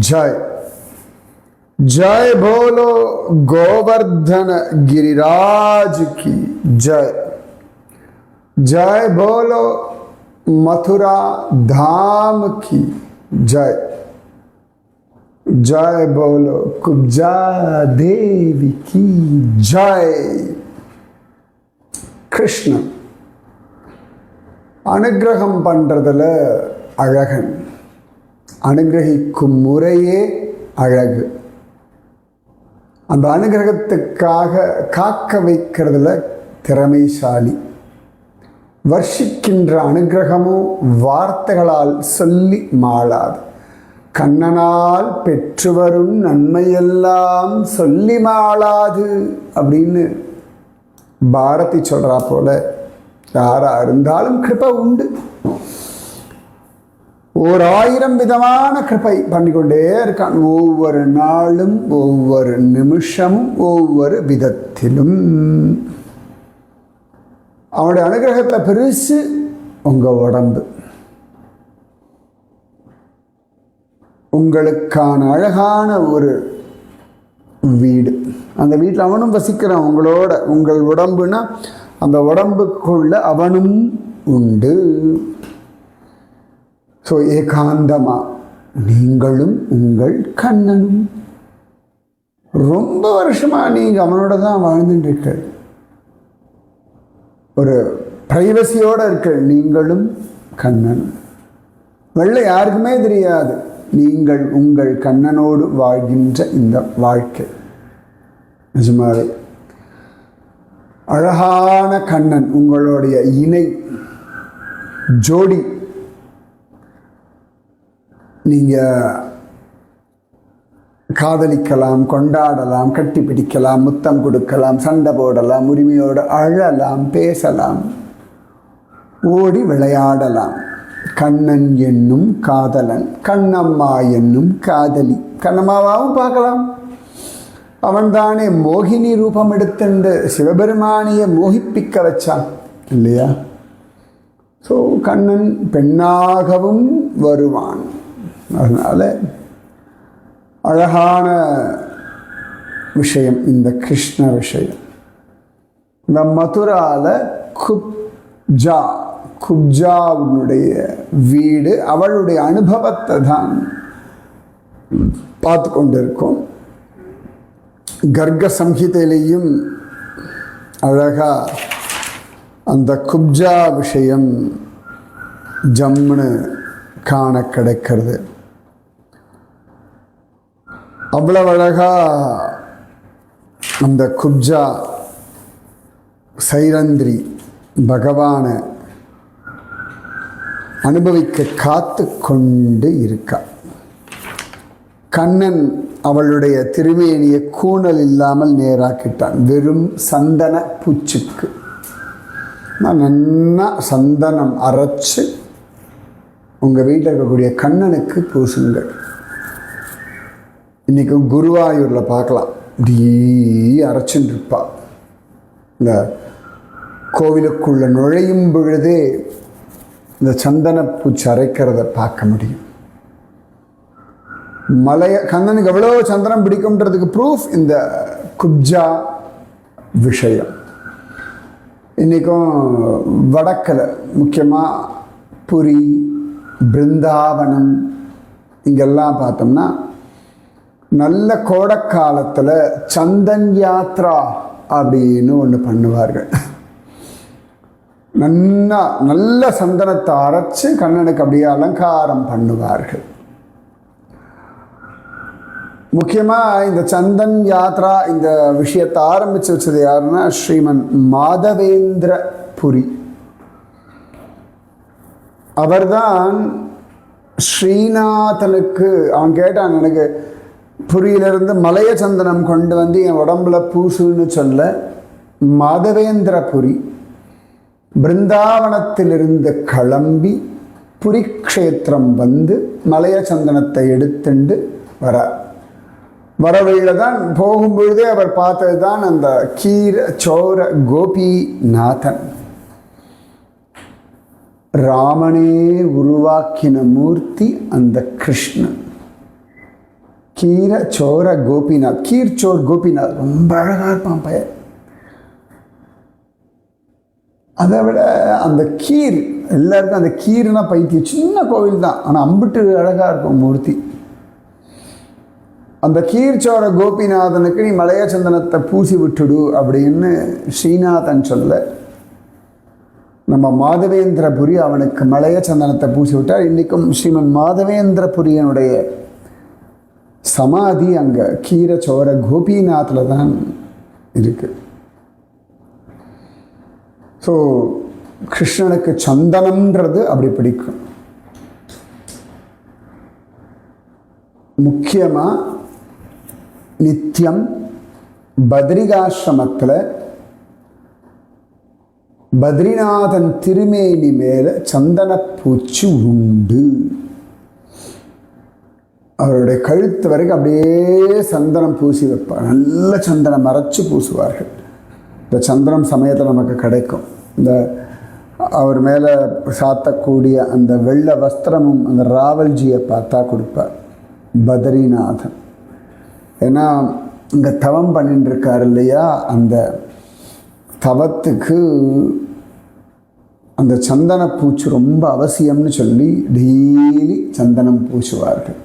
जय जय बोलो गोवर्धन गिरिराज की जय जय बोलो मथुरा धाम की जय जय बोलो कुब्जा देवी की जय கிருஷ்ணன் அனுகிரகம் பண்ணுறதுல அழகன் அனுகிரகிக்கும் முறையே அழகு. அந்த அனுகிரகத்துக்காக காக்க வைக்கிறதுல திறமைசாலி. வர்ஷிக்கின்ற அனுகிரகமும் வார்த்தைகளால் சொல்லி மாளாது. கண்ணனால் பெற்று வரும் நன்மையெல்லாம் சொல்லி மாளாது அப்படின்னு பாரதி சொல்றா போல. யாரா இருந்தாலும் கிருபை உண்டு. ஓர் ஆயிரம் விதமான கிருப்பை பண்ணிக்கொண்டே இருக்கான். ஒவ்வொரு நாளும் ஒவ்வொரு நிமிஷமும் ஒவ்வொரு விதத்திலும். அவனுடைய அனுகிரகத்தை பெருசு உங்க உடம்பு. உங்களுக்கான அழகான ஒரு வீடு. அந்த வீட்டில் அவனும் வசிக்கிறான் உங்களோட. உங்கள் உடம்புனா அந்த உடம்புக்குள்ள அவனும் உண்டு. ஸோ ஏகாந்தமா நீங்களும் உங்கள் கண்ணனும். ரொம்ப வருஷமா நீங்க அவனோட தான் வாழ்ந்துட்டு ஒரு பிரைவசியோட இருக்க நீங்களும் கண்ணனும். வெள்ளை யாருக்குமே தெரியாது. நீங்கள் உங்கள் கண்ணனோடு வாழ்கின்ற இந்த வாழ்க்கை. நிஜமாவே. அழகான கண்ணன் உங்களுடைய இணை ஜோடி. நீங்கள் காதலிக்கலாம் கொண்டாடலாம் கட்டி பிடிக்கலாம் முத்தம் கொடுக்கலாம் சண்டை போடலாம் உரிமையோடு அழலாம் பேசலாம் ஓடி விளையாடலாம். கண்ணன் என்னும் காதலன் கண்ணம்மா என்னும் காதலி. கண்ணம்மாவாவும் பார்க்கலாம். அவன்தானே மோகினி ரூபம் எடுத்துண்டு சிவபெருமானியை மோகிப்பிக்க வச்சான் இல்லையா? ஸோ கண்ணன் பெண்ணாகவும் வருவான். அதனால் அழகான விஷயம் இந்த கிருஷ்ண விஷயம். இந்த மதுரால குப்ஜா குப்ஜாவுடைய வீடு அவளுடைய அனுபவத்தை தான் பார்த்து கொண்டிருக்கோம். கர்க்க சம்ஹிதையிலையும் அழகா அந்த குப்ஜா விஷயம் ஜம்முன்னு காண கிடைக்கிறது. அவ்வளவு அழகா அந்த குப்ஜா சைரந்திரி பகவானை அனுபவிக்க காத்து கொண்டு இருக்கா. கண்ணன் அவளுடைய திருமேனியை கூணல் இல்லாமல் நேராக்கிட்டான். வெறும் சந்தன பூச்சுக்கு. நான் நன்னா சந்தனம் அரைச்சு உங்கள் வீட்டில் இருக்கக்கூடிய கண்ணனுக்கு பூசுங்கள். இன்றைக்கும் குருவாயூரில் பார்க்கலாம். இப்படி அரைச்சுன்னு இருப்பா இந்த கோவிலுக்குள்ளே நுழையும் பொழுதே இந்த சந்தன பூச்சி அரைக்கிறத பார்க்க முடியும். மலைய கண்ணனுக்கு எவ்வளோ சந்தனம் பிடிக்கும்ன்றதுக்கு ப்ரூஃப் இந்த குப்ஜா விஷயம். இன்றைக்கும் வடக்கில் முக்கியமாக புரி பிருந்தாவனம் இங்கெல்லாம் பார்த்தோம்னா நல்ல கோடைக்காலத்தில் சந்தன் யாத்ரா அப்படின்னு ஒன்று பண்ணுவார்கள். நன்னா நல்ல சந்தனத்தை அரைச்சு கண்ணனுக்கு அப்படியே அலங்காரம் பண்ணுவார்கள். முக்கியமாக இந்த சந்தன் யாத்ரா இந்த விஷயத்தை ஆரம்பித்து வச்சது யாருன்னா ஸ்ரீமன் மாதவேந்திர புரி. அவர்தான் ஸ்ரீநாதனுக்கு அவன் கேட்டான் எனக்கு புரியிலிருந்து மலைய சந்தனம் கொண்டு வந்து என் உடம்புல பூசுன்னு சொல்ல மாதவேந்திரபுரி பிருந்தாவனத்திலிருந்து கிளம்பி புரிக்ஷேத்திரம் வந்து மலைய சந்தனத்தை எடுத்துண்டு வர. வரவழியில தான் போகும்பொழுதே அவர் பார்த்தது தான் அந்த கீர சோர கோபிநாதன். ராமனே உருவாக்கின மூர்த்தி அந்த கிருஷ்ணன். கீர சோர கோபிநாத் கீர் சோர் கோபிநாத். ரொம்ப அழகாக இருப்பான் பையன். அதை விட அந்த கீர் எல்லாருக்கும் அந்த கீர்னா பைத்தியம் சின்ன கோவில் தான். ஆனால் அம்பிட்டு அழகாக இருக்கும் மூர்த்தி. அந்த கீர்ச்சோர கோபிநாதனுக்கு நீ மலைய சந்தனத்தை பூசி விட்டுடு அப்படின்னு ஸ்ரீநாதன் சொல்ல நம்ம மாதவேந்திரபுரி அவனுக்கு மலைய சந்தனத்தை பூசி விட்டார். இன்றைக்கும் ஸ்ரீமன் மாதவேந்திரபுரியனுடைய சமாதி அங்கே கீரச்சோர கோபிநாத்தில் தான் இருக்கு. ஸோ கிருஷ்ணனுக்கு சந்தனம்ன்றது அப்படி பிடிக்கும். முக்கியமாக நித்தியம் பத்ரிகாசிரமத்தில் பத்ரிநாதன் திருமேனி மேலே சந்தனப்பூச்சி உண்டு அவருடைய கழுத்து வரைக்கும் அப்படியே சந்தனம் பூசி வைப்பார். நல்ல சந்தனம் மறைச்சு பூசுவார்கள். இந்த சந்திரம் சமயத்தில் நமக்கு கிடைக்கும். இந்த அவர் மேலே சாத்தக்கூடிய அந்த வெள்ளை வஸ்திரமும் அந்த ராவல்ஜியை பார்த்தா கொடுப்பார். பத்ரிநாதன். ஏன்னா இங்கே தவம் பண்ணிட்டுருக்கார் இல்லையா? அந்த தவத்துக்கு அந்த சந்தன பூச்சி ரொம்ப அவசியம்னு சொல்லி டெய்லி சந்தனம் பூசுவார்கள்.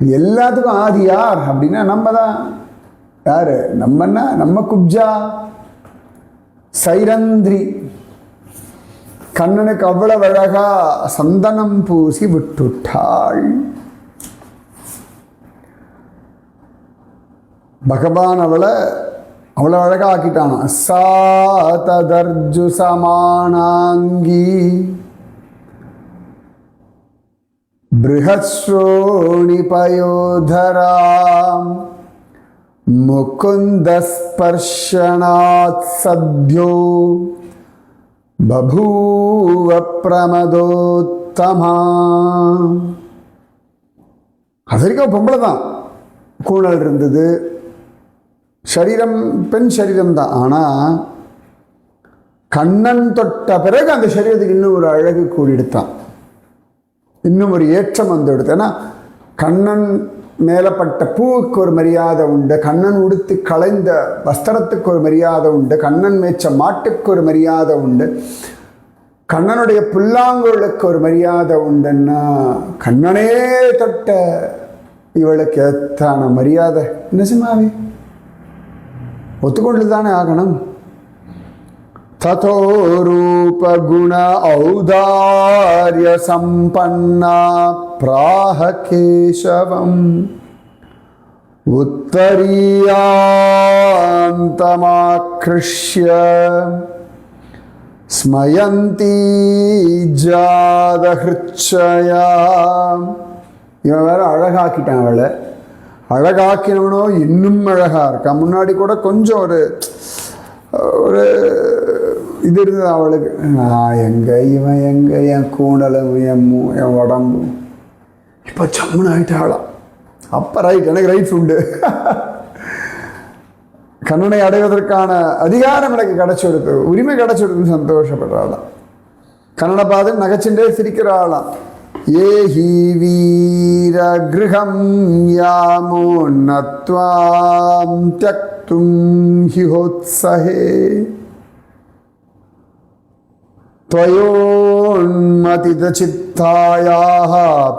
எல்லாத்துக்கும் ஆதி யார் அப்படின்னா நம்ம தான் யாரு? நம்மன்னா நம்ம குப்ஜா. சைரந்திரி. கண்ணனுக்கு அவ்வளவு அழகா சந்தனம் பூசி விட்டுட்டாள். பகவான் அவளை அவ்வளோ அழகா ஆக்கிட்டானா சா ததர்ஜு சமானாங்கி. बृहश्रोणिपयोधराम् मुकुन्दस्पर्शनात् सद्यो बभूव प्रमदोत्तमा அது வரைக்கும் பொம்பளை தான் கூணல் இருந்தது சரீரம் பெண் சரீரம் தான் ஆனால் கண்ணன் தொட்ட பிறகு அந்த சரீரத்துக்கு இன்னும் ஒரு அழகு கூடிடுத்தான் இன்னும் ஒரு ஏற்றம் வந்து விடுது ஏன்னா கண்ணன் மேலப்பட்ட பூவுக்கு ஒரு மரியாதை உண்டு கண்ணன் உடுத்தி களைந்த வஸ்திரத்துக்கு ஒரு மரியாதை உண்டு கண்ணன் மேய்ச்ச மாட்டுக்கு ஒரு மரியாதை உண்டு கண்ணனுடைய புல்லாங்குழலுக்கு ஒரு மரியாதை உண்டுன்னா கண்ணனே தொட்ட இவளுக்கு ஏத்தான மரியாதை? நிஜமாவே ஒத்துக்கொண்டு தானே ஆகணும். ततो रूपगुण औदार्यसम्पन्ना प्राह केशवम् उत्तरीयान्तमाकृष्य स्मयन्ती जादहृच्छया இவன் வேற அழகாக்கிட்டான் அவளை அழகாக்கினவனோ இன்னும் அழகா இருக்கான் முன்னாடி கூட கொஞ்சம் ஒரு ஒரு இது இருந்தது அவளுக்கு நான் எங்கே இவன் எங்கே என் கூணலும் என் மூ என் உடம்பும் இப்போ சம்முன்னு ஆகிட்டாளாம் அப்போ ரைட் எனக்கு ரைட்ஸ் உண்டு கண்ணனை அடைவதற்கான அதிகாரம் எனக்கு கிடச்சிடுது உரிமை கிடைச்சிடுதுன்னு சந்தோஷப்படுறாளாம் கண்ணனை பார்த்து நகைச்சுட்டே சிரிக்கிறாளாம் ஏஹி வீர கிரகம் யாமோ நத்வாம் தியக்தும் ஹிஹோத்சஹே துவயோன்மதிதசித்தாயாக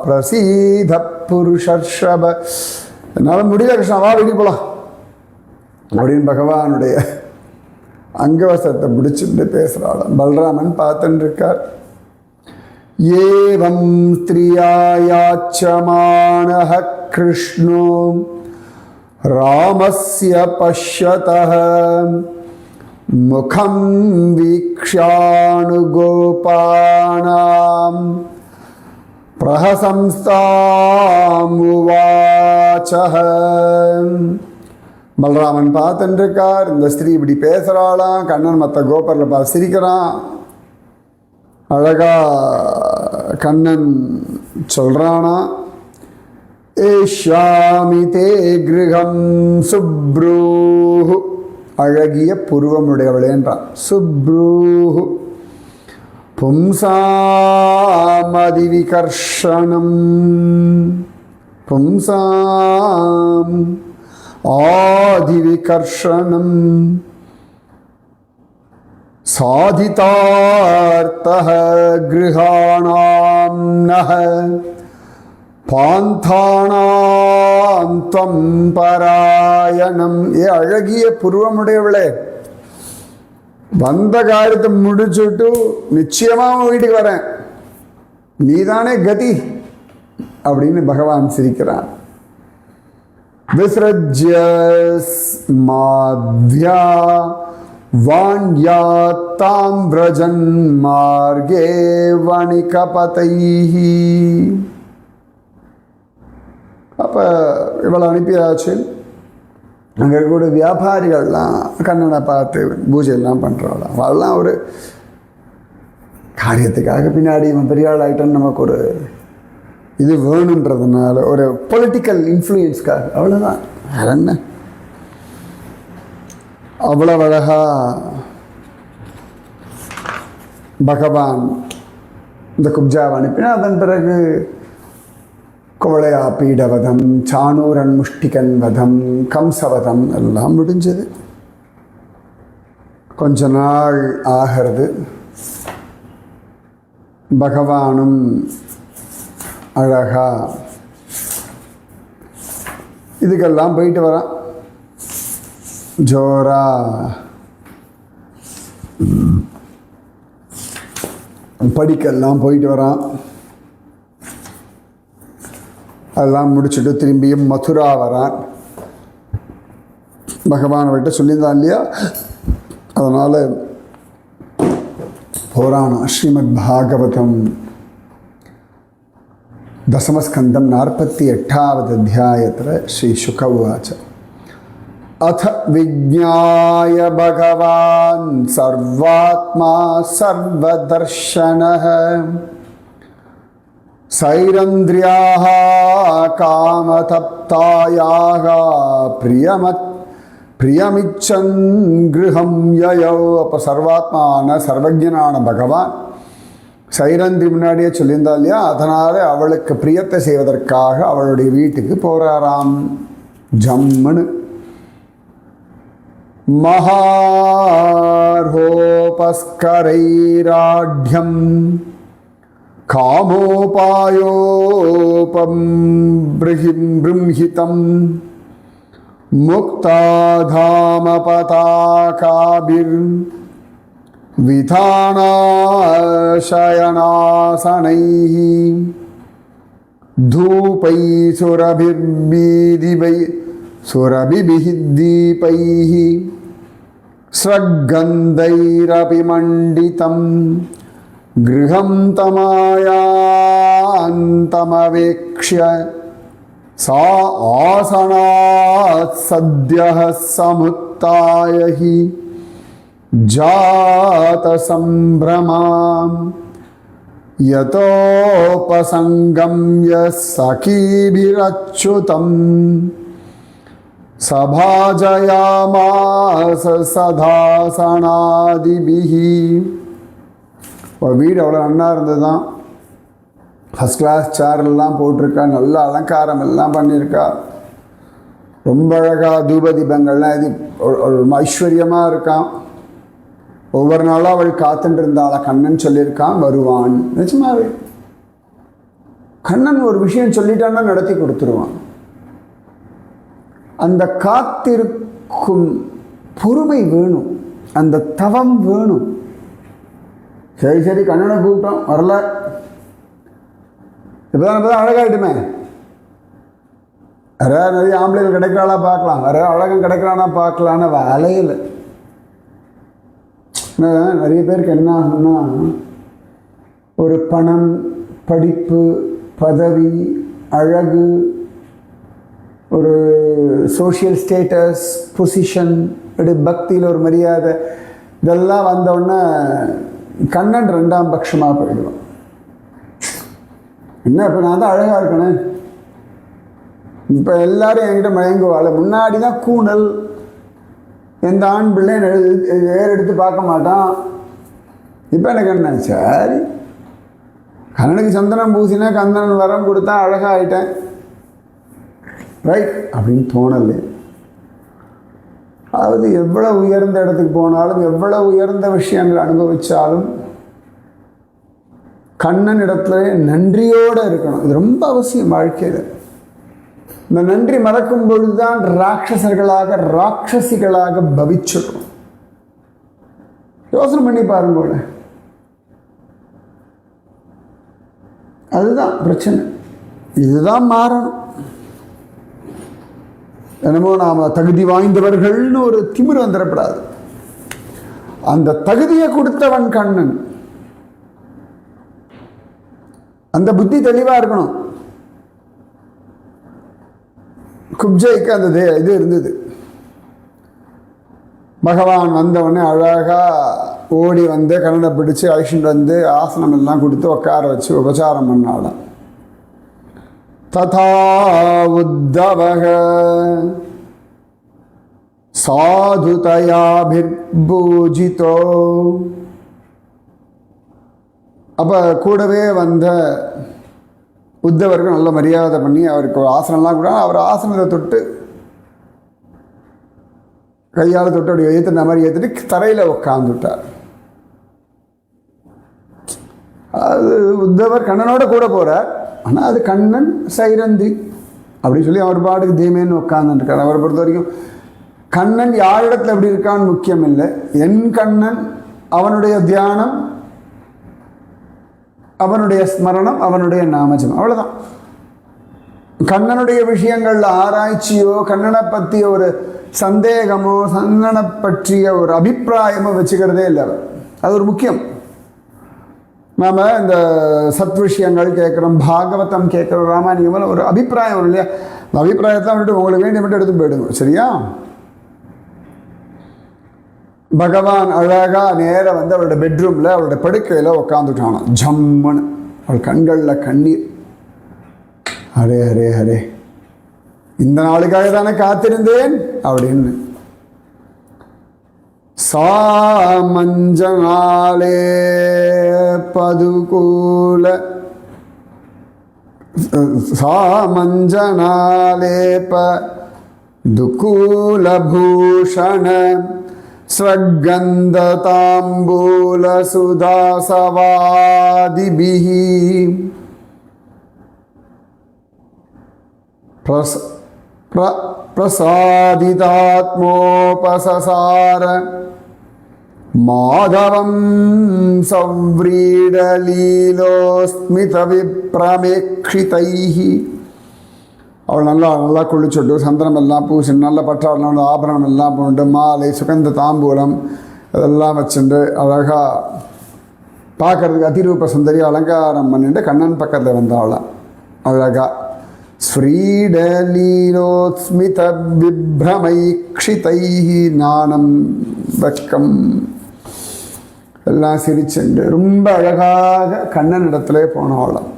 பிரசீத புருஷர்ஷப என்னால் முடியல கிருஷ்ணா வா வெளியே போகலாம் அப்படின்னு பகவானுடைய அங்கவசத்தை பிடிச்சிட்டு பேசுகிறாள் பல்ராமன் பார்த்துட்டு இருக்கார் ஏவம் ஸ்திரியாயாச்சமான கிருஷ்ணோ ராமஸ்ய பஷ்யதம் முகம் வீக்ஷாணுகோபானாம் பிரஹசம்ஸ்தாமுவாச்ச பலராமன் பார்த்துட்டுருக்கார் இந்த ஸ்திரீ இப்படி பேசுகிறாளாம் கண்ணன் மற்ற கோபரில் பார்த்து சிரிக்கிறான். அழகா கண்ணன் சொல்கிறானா ஏஷாமி தே கிருகம் சுப்ரூஹு அழகிய புருவமுடையவளே என்றார் சுப்ரூஹு. பும்சாமதிவிகர்ஷணம் பும்சாம் ஆதிவிகர்ஷணம். சாதிதார்த்தக கிருஹாணாம் நக பாந்தானாந்தம் பாராயணம். ஏ அழகிய புருவமுடையவளே வந்த காரியத்தை முடிச்சுட்டு நிச்சயமாக உன் வீட்டுக்கு வரேன். நீதானே கதி அப்படின்னு பகவான் சிரிக்கிறான் விசிரஜ்ய மாத்யா வாண்யாத்தாம் பிரஜன் மார்கே வணிகபதைஹி. அப்போ இவ்வளோ அனுப்பியாச்சு. அங்கே இருக்கக்கூடிய வியாபாரிகள்லாம் கண்ணனை பார்த்து பூஜையெல்லாம் பண்ணுறவளாம் அவள்லாம் ஒரு காரியத்துக்காக பின்னாடி இவன் பெரிய ஆள் ஆகிட்டான்னு நமக்கு ஒரு இது வேணுன்றதுனால ஒரு பொலிட்டிக்கல் இன்ஃப்ளூயன்ஸ்க்காக அவ்வளோதான் வேற என்ன? அவ்வளவு அழகா பகவான் இந்த குப்ஜாவை அனுப்பினா அதன் பிறகு குவளையா பீடவதம் சாணூரன் முஷ்டிகன் வதம் கம்சவதம் எல்லாம் முடிஞ்சது. கொஞ்ச நாள் ஆகிறது. பகவானும் அழகா இதுக்கெல்லாம் போயிட்டு வரான். ஜோரா. படிக்கெல்லாம் போயிட்டு வரான். அதெல்லாம் முடிச்சுட்டு திரும்பியும் மதுரா வரான். பகவான் அவர்கிட்ட சொல்லியிருந்தான் இல்லையா? அதனால் போராணம் ஸ்ரீமத் பாகவதம். தசமஸ்கந்தம் நாற்பத்தி எட்டாவது அத்தியாயத்தில் ஸ்ரீ சுக உவாச்ச. அத விஜாய பகவான் சர்வாத்மா சர்வதர்ஷன சைரந்திரியாக कामतप्तायाः प्रियमत् பிரியமிச்சன் கிருஹம் யயோ அப்போ சர்வாத்மான சர்வஜனான பகவான் சைரந்தி முன்னாடியே சொல்லியிருந்தா இல்லையா அதனால் அவளுக்கு பிரியத்தை செய்வதற்காக அவளுடைய வீட்டுக்கு போகிறாராம் ஜம்முன்னு महार्होपस्करैराढ्यं कामोपायोपं बृहिं बृंहितं मुक्ताधामपताकाभिर्विधानाशयनासनैः धूपैः सुरभिर्बीदिवै सुरभिभिः स्रग्गन्धैरपि मण्डितं गृहं तमायान्तमवेक्ष्य। सा आसनात् सद्यः समुत्थाय हि। जातसम्भ्रमाम्। यतोपसङ्गम्य सखीभिरच्युतम् सभाजयामास सदासनादिभिः। வீடு அவ்வளோ நல்லா இருந்தது தான் ஃபஸ்ட் கிளாஸ் சேரெல்லாம் போட்டிருக்கா நல்ல அலங்காரம் எல்லாம் பண்ணியிருக்கா. ரொம்ப அழகாக தூப தீபங்கள்லாம் இது ஒரு- ஒரு ஐஸ்வர்யமாக இருக்கான் ஒவ்வொரு நாளும் அவள் காத்துட்டு இருந்தாளா கண்ணன் சொல்லியிருக்கான் வருவான். நிஜமாவே. கண்ணன் ஒரு விஷயம் சொல்லிட்டான்னா நடத்தி கொடுத்துருவான். அந்த காத்திருக்கும் பொறுமை வேணும். அந்த தவம் வேணும். சரி சரி கண்ணனை கூப்பிட்டோம். வரல. இப்போதான் இப்போதான் அழகாயிட்டுமே. வேற நிறைய ஆம்பளைகள் கிடைக்கிறாளா பார்க்கலாம். வேற அழகம் கிடைக்கிறானா பார்க்கலான்னு வேலையில். நிறைய பேருக்கு என்ன ஆகும்னா ஒரு பணம் படிப்பு பதவி அழகு ஒரு சோஷியல் ஸ்டேட்டஸ் பொசிஷன் இப்படி பக்தியில் ஒரு மரியாதை இதெல்லாம் வந்தோடனே கண்ணன் ரெண்டாம் பட்சமாக போயிடுவான். என்ன இப்போ நான் தான் அழகாக இருக்கணும் இப்போ எல்லாரும் என்கிட்ட மயங்குவாள். முன்னாடி தான் கூணல் எந்த ஆண் பிள்ளை என்னை வேறு எடுத்து பார்க்க மாட்டான். இப்போ எனக்கு என்ன? சரி. கண்ணனுக்கு சந்தனம் பூசினா கந்தனன் வரம் கொடுத்தா அழகாயிட்டேன். ரைட் அப்படின்னு தோணலை. அதாவது எவ்வளவு உயர்ந்த இடத்துக்கு போனாலும் எவ்வளவு உயர்ந்த விஷயங்கள் அனுபவிச்சாலும் கண்ணன் இடத்துல நன்றியோடு இருக்கணும். இது ரொம்ப அவசியம் வாழ்க்கையில். இந்த நன்றி மறக்கும் பொழுதுதான் ராட்சசர்களாக ராட்சசிகளாக பவிச்சிடும் யோசனை பண்ணி பாருங்க அதுதான் பிரச்சனை. இதுதான் மாறணும். என்னமோ நாம் தகுதி வாய்ந்தவர்கள்னு ஒரு திமிர் வந்துடப்படாது அந்த தகுதியை கொடுத்தவன் கண்ணன். அந்த புத்தி தெளிவாக இருக்கணும். குப்ஜைக்கு அந்த தே இது இருந்தது. பகவான் வந்தவொடனே அழகா ஓடி வந்து கண்ணனை பிடிச்சு அழிச்சுட்டு வந்து ஆசனம் எல்லாம் கொடுத்து உட்கார வச்சு உபச்சாரம் பண்ணாலாம் ததா உத்தவக சாதுதயாபிர்பூஜிதோ அப்போ கூடவே வந்த உத்தவருக்கு நல்ல மரியாதை பண்ணி அவருக்கு ஒரு ஆசனம்லாம் கூட அவர் ஆசனத்தை தொட்டு கையால் தொட்டு அப்படி ஏற்றுன மாதிரி ஏற்றிட்டு தரையில் உட்காந்துட்டார் அது உத்தவர் கண்ணனோட கூட போகிறார் ஆனால் அது கண்ணன் சைரந்தி அப்படின்னு சொல்லி அவர் பாட்டுக்கு தீமேன்னு உட்காந்துருக்கார் அவரை பொறுத்த வரைக்கும் கண்ணன் யாரிடத்துல எப்படி இருக்கான்னு முக்கியம் இல்லை. என் கண்ணன் அவனுடைய தியானம் அவனுடைய ஸ்மரணம் அவனுடைய நாமஜம் அவ்வளோதான் கண்ணனுடைய விஷயங்களில் ஆராய்ச்சியோ கண்ணனை பற்றிய ஒரு சந்தேகமோ கண்ணனை பற்றிய ஒரு அபிப்பிராயமோ வச்சுக்கிறதே இல்லை அவர். அது ஒரு முக்கியம். நாம் இந்த சத் விஷயங்கள் கேட்குறோம் பாகவதம் கேட்குறோம் ராமாயணம் ஒரு அபிப்பிராயம் வரும் இல்லையா? அந்த அபிப்பிராயத்தை வந்துட்டு உங்களுக்கு வேண்டிய மட்டும் எடுத்து போயிடுங்க சரியா? பகவான் அழகா நேராக வந்து அவரோட பெட்ரூமில் அவரோட படுக்கையில் உட்காந்துட்டானோ ஜம்முன்னு. அவள் கண்களில் கண்ணீர். அரே அரே அரே இந்த நாளுக்காக தானே காத்திருந்தேன் அப்படின்னு. सामञ्जनालेपदुकूल सा मञ्जनालेपदुकूलभूषण स्वगन्धताम्बूलसुदासवादिभिः प्रस प्र प्रसादितात्मोपसार माधवं सव्रीडलीलोस्मितविप्रमेक्षितैः அவள் நல்லா நல்லா குளிச்சுட்டு சந்தனம் எல்லாம் பூசி நல்ல பட்டாளம் ஆபரணம் எல்லாம் போட்டு மாலை சுகந்த தாம்பூலம் இதெல்லாம் வச்சுட்டு அழகாக பார்க்கறதுக்கு அதிரூப சுந்தரி அலங்காரம் பண்ணிட்டு கண்ணன் பக்கத்தில் வந்தாவளாம் அழகா ஸ்ரீடலீலோஸ்மித விப்ரமைக்ஷிதை நாணம் வெக்கம் எல்லாம் சிரிச்சுண்டு. ரொம்ப அழகாக கண்ணன் இடத்துல போனாலும்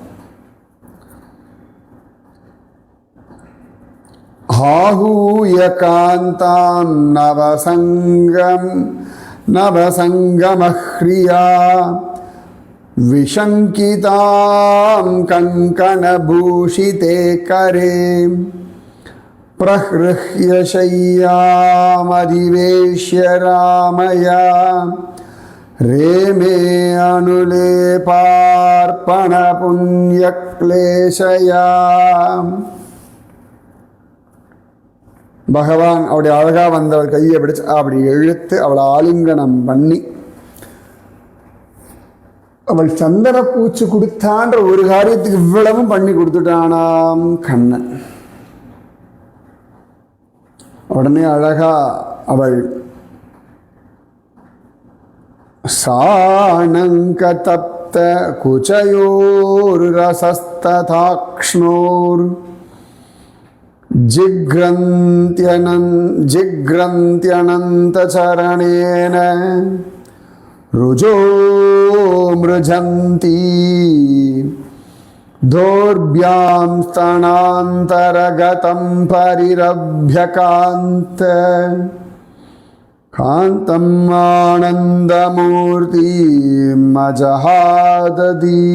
ஆகூய காந்தாம் நவசங்கம் நவசங்கமஹ்ரியா. விஷங்கிதாம் கங்கணபூஷிதே கரே. பிரஹ்ருஹ்ய சையாமதிவேஷ்ய ராமயா. रेमे अनुलेपार्पणपुण्यक्लेशया பகவான் அவருடைய அழகா வந்தவர் கையை பிடிச்சு அப்படி இழுத்து அவளை ஆலிங்கனம் பண்ணி அவள் சந்தன பூச்சி கொடுத்தான்ற ஒரு காரியத்துக்கு இவ்வளவும் பண்ணி கொடுத்துட்டானாம் கண்ணன் உடனே அழகா அவள் साणङ्कतप्त कुचयोर्रसस्तथाक्ष्णोर् जिघ्रन्त्यनन् जिघ्रन्त्यनन्तचरणेन रुजो मृजन्ती दोर्भ्यां स्तनान्तरगतं परिरभ्यकान्त कान्तम् आनन्दमूर्तिमजहादधी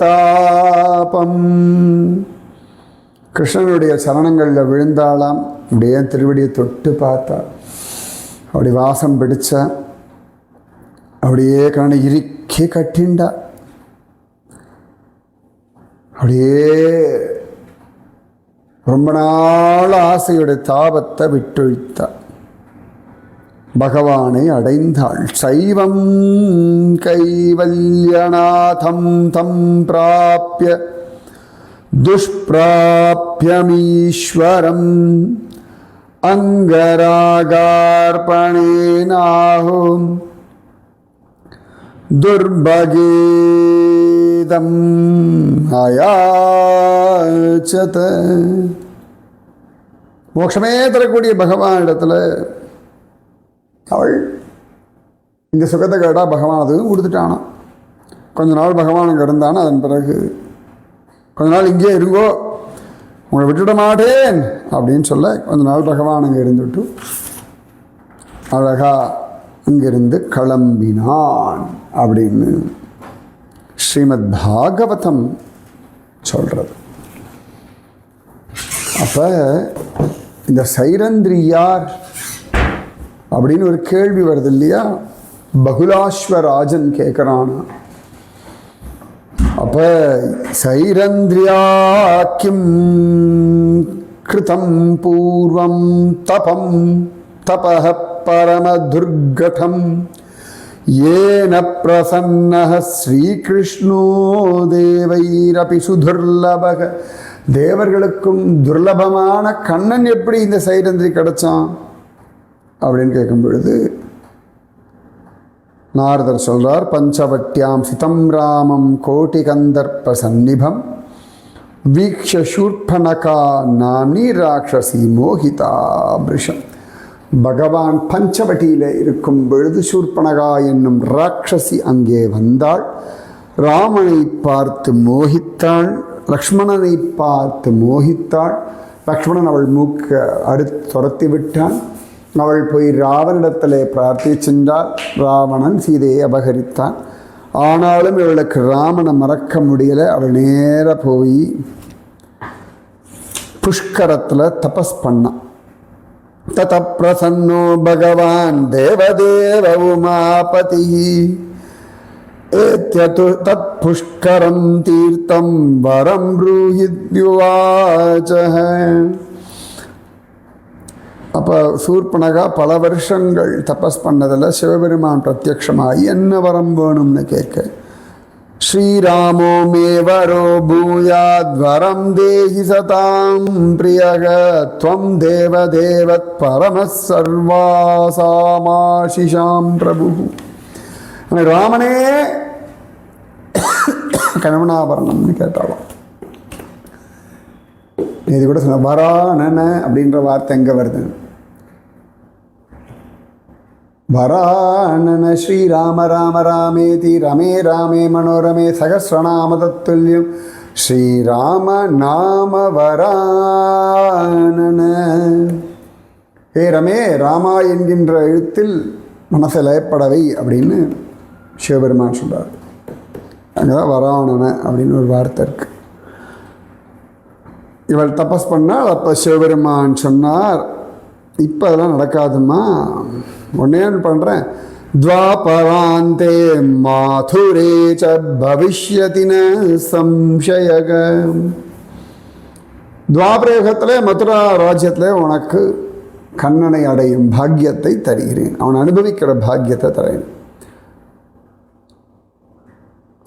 தீர்கதாபம் கிருஷ்ணனுடைய சரணங்களில் விழுந்தாளாம் அப்படியே திருவடியை தொட்டு பார்த்தா அப்படி வாசம் பிடிச்ச அப்படியே கண்ணை இறுக்கி கட்டிண்டா அப்படியே ரொம்ப நாள் ஆசையுடைய தாபத்தை விட்டொழித்தா பகவானை அடைந்தாள். சைவம் கைவல்யநாதம் தம் பிராபிய துஷ்பிராபியமீஸ்வரம் அங்கராகார்பணேனாகும் துர்பகே துர்பகேதம் அயாச்சத மோட்சமே தரக்கூடிய பகவானிடத்தில் அவள் இந்த சுகத்தை கேட்டால் பகவான் அதுவும் கொடுத்துட்டானா கொஞ்ச நாள் பகவான் அங்கே அதன் பிறகு கொஞ்ச நாள் இங்கே இருங்கோ உங்களை விட்டுட மாட்டேன் அப்படின்னு சொல்ல கொஞ்ச நாள் பகவான் அங்கே இருந்துட்டு அழகா அங்கிருந்து கிளம்பினான் அப்படின்னு ஸ்ரீமத் பாகவதம் சொல்கிறது அப்போ இந்த சைரந்திரியார் அப்படின்னு ஒரு கேள்வி வருது இல்லையா? பகுலாஸ்வராஜன் கேட்குறானா அப்ப சைரந்திரியா கிம் கிருதம் பூர்வம் தபம் தப பரமதுர்கடம் ஏன பிரசன்னः ஸ்ரீகிருஷ்ணோ தேவைரபி சுதுர்லபக. தேவர்களுக்கும் துர்லபமான கண்ணன் எப்படி இந்த சைரந்திரி கிடைச்சான்? அப்படின்னு கேட்கும் பொழுது நாரதர் சொல்றார் பஞ்சவட்டியாம் சிதம் ராமம் கோட்டி கந்தர்ப்ப சந்நிபம் வீக்ஷ சூர்பனகா நானி ராட்சசி மோகிதா பிருஷம். பகவான் பஞ்சவட்டியில் இருக்கும் பொழுது சூர்பனகா என்னும் ராட்சசி அங்கே வந்தாள். ராமனை பார்த்து மோகித்தாள். லக்ஷ்மணனை பார்த்து மோகித்தாள். லக்ஷ்மணன் அவள் மூக்க அடுத்து துரத்தி விட்டான். அவள் போய் ராவனிடத்திலே பிரார்த்திச்சென்றாள் ராவணன் சீதையை அபகரித்தான். ஆனாலும் இவளுக்கு ராமனை மறக்க முடியலை. அவள் நேர போய் புஷ்கரத்தில் தபஸ் பண்ணான் தத பிரசன்னோ பகவான் தேவதேவ உமாபதி ஏத்யது தத் புஷ்கரம் தீர்த்தம் வரம் அப்போ சூர்பனகா பல வருஷங்கள் தபஸ் பண்ணதில் சிவபெருமான் பிரத்யக்ஷமாகி என்ன வரம் வேணும்னு கேட்க. ஸ்ரீராமோ மே வரோ பூயாத் வரம் தேஹி சதாம் பிரியக துவம் தேவ தேவத் பரம சர்வாசாமாஷிஷாம் பிரபு ராமனே கணவனாபரணம்னு கேட்டாலும். இது கூட சொன்ன வரானன அப்படின்ற வார்த்தை எங்கே வருது? வராணன ஸ்ரீராம ராம ராமேதி ரமே ராமே மனோரமே சகசிரநாம தத்துல்யம் ஸ்ரீராம நாம வராணன ஏ ரமே ராமா என்கின்ற எழுத்தில் மனசை லயப்படவை அப்படின்னு சிவபெருமான் சொல்கிறார் அங்கே தான் வராணன அப்படின்னு ஒரு வார்த்தை இருக்குது இவள் தபஸ் பண்ணால் அப்போ சிவபெருமான் சொன்னார் இப்போ அதெல்லாம் நடக்காதுமா ஒன்னே ஒன்று பண்ணுறேன் துவாபராந்தே மாதுரே ச பவிஷ்யத்தின சம்சயக. துவாபரேகத்தில் மதுரா ராஜ்யத்தில் உனக்கு கண்ணனை அடையும் பாக்கியத்தை தருகிறேன். அவன் அனுபவிக்கிற பாக்கியத்தை தரேன்.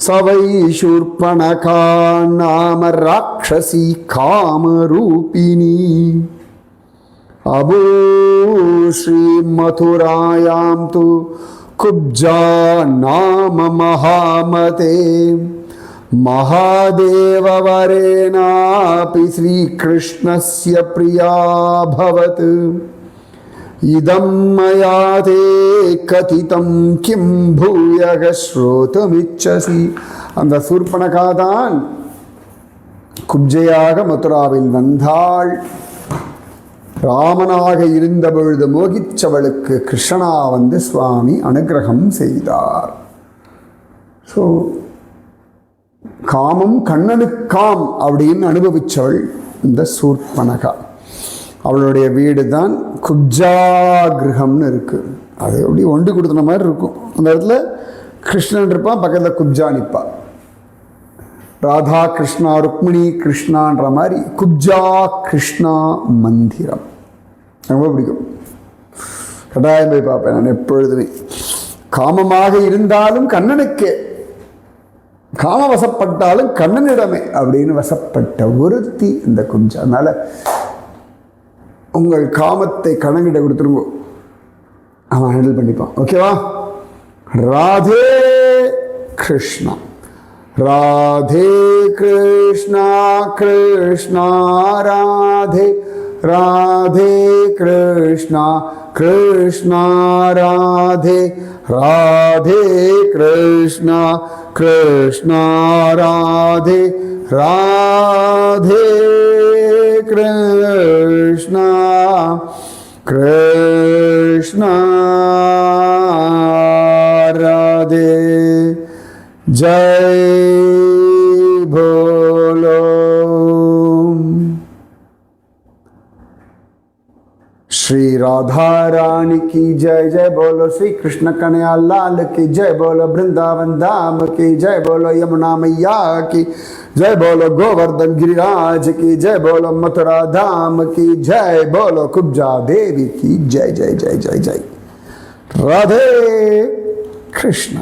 சவை சூர்பணகா நாம ராட்சசி காமரூபிணி. அபூ ஸ்ரீ மதுராயாம் து कुब्जा नाम महामते महादेववरेणापि श्रीकृष्णस्य प्रियाभवत् इदं मया ते कथितं किं भूयः श्रोतुमिच्छसि அந்த சூர்பனகாதான் குப்ஜையாக மதுராவில் வந்தாள் ராமனாக இருந்த பொழுது மோகிச்சவளுக்கு கிருஷ்ணா வந்து சுவாமி அனுகிரகம் செய்தார். ஸோ காமம் கண்ணனுக்காம் அப்படின்னு அனுபவிச்சவள் இந்த சூர்பனகா. அவளுடைய வீடு தான் குப்ஜா கிரகம்னு இருக்குது அது எப்படி ஒண்டி கொடுத்துன மாதிரி இருக்கும். அந்த இடத்துல கிருஷ்ணன் இருப்பான் பக்கத்தில் குப்ஜா நிற்பான் ராதா கிருஷ்ணா ருக்மிணி கிருஷ்ணான்ற மாதிரி குப்ஜா கிருஷ்ணா மந்திரம். ரொம்ப பிடிக்கும். கட்டாயம் போய் பார்ப்பேன் நான் எப்பொழுதுமே. காமமாக இருந்தாலும் கண்ணனுக்கே. காம வசப்பட்டாலும் கண்ணனிடமே அப்படின்னு வசப்பட்ட ஒருத்தி இந்த குஞ்சா அதனால் உங்கள் காமத்தை கண்ணங்கிட்ட கொடுத்துருங்க. அவன் ஹேண்டில் பண்ணிப்பான். ஓகேவா ராதே கிருஷ்ணா. ராதே கிருஷ்ணா கிருஷ்ணா ராதே ராதே கிருஷ்ணா கிருஷ்ணா ராதே ராதே கிருஷ்ணா கிருஷ்ணா ராதே ராதே கிருஷ்ணா கிருஷ்ணா ராதே जय भोलो श्री राधा रानी की जय जय बोलो। श्री कृष्ण कन्हैया लाल की जय बोलो। वृंदावन धाम की जय बोलो। यमुना मैया की जय बोलो। गोवर्धन गिरिराज की जय बोलो। मथुरा धाम की जय बोलो। कुब्जा देवी की जय जय जय जय जय। राधे कृष्ण।